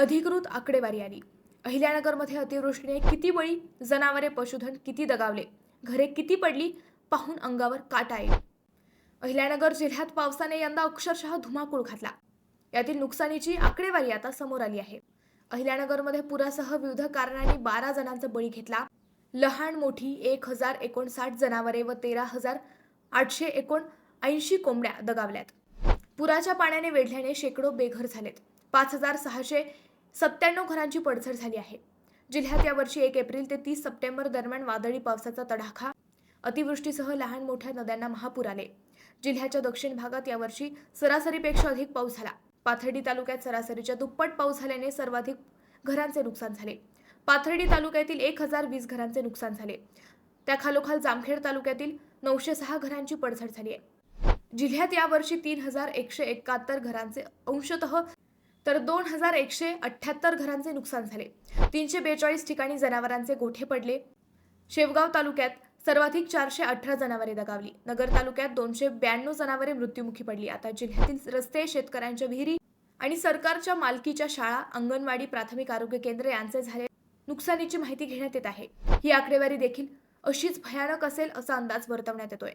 अधिकृत आकडेवारी आली. अहिल्यानगरमध्ये अतिवृष्टीने किती बळी जनावरे पशुधन किती दगावले घरे किती पडली पाहून अंगावर काटा येईल. अहिल्यानगर जिल्ह्यात पावसाने यंदा अक्षरशः धुमाकूळ घातला. यातील नुकसानीची आकडेवारी आता समोर आली आहे. अहिल्यानगरमध्ये पुरासह विविध कारणांनी बारा जणांचा बळी घेतला. लहान मोठी एक हजार एकोणसाठ जनावरे व तेरा हजार आठशे एकोण ऐंशी कोंबड्या दगावल्यात. पुराच्या पाण्याने वेढल्याने शेकडो बेघर झालेत. पाच हजार सहाशे सत्त्याण्णव घरांची पडझड झाली आहे. जिल्ह्यात यावर्षी एक एप्रिल ते तीस सप्टेंबर दरम्यान वादळी पावसाचा तडाखा अतिवृष्टीसह लहान मोठ्या नद्यांना महापूर आले. जिल्ह्याच्या दक्षिण भागात यावर्षी सरासरीपेक्षा अधिक पाऊस झाला. पाथर्डी तालुक्यात सरासरीच्या दुप्पट पाऊस झाल्याने सर्वाधिक घरांचे नुकसान झाले. पाथर्डी तालुक्यातील एक हजार वीस घरांचे नुकसान झाले. त्या खालोखाल जामखेड तालुक्यातील नऊशे सहा घरांची पडझड झाली आहे. जिल्ह्यात यावर्षी तीन हजार एकशे एकाहत्तर घरांचे अंशतः तर दोन हजार एकशे अठ्ठ्याहत्तर घरांचे नुकसान झाले. तीनशे बेचाळीस ठिकाणी जनावरांचे गोठे पडले. शेवगाव तालुक्यात सर्वाधिक चारशे अठरा जनावरे दगावली. नगर तालुक्यात दोनशे ब्याण्णव जनावरे मृत्युमुखी पडली. आता जिल्ह्यातील रस्ते शेतकऱ्यांच्या विहिरी आणि सरकारच्या मालकीच्या शाळा अंगणवाडी प्राथमिक आरोग्य केंद्र यांचे झाले. नुकसानीची माहिती घेण्यात येत आहे. ही आकडेवारी देखील अशीच भयानक असेल असा अंदाज वर्तवण्यात येतोय.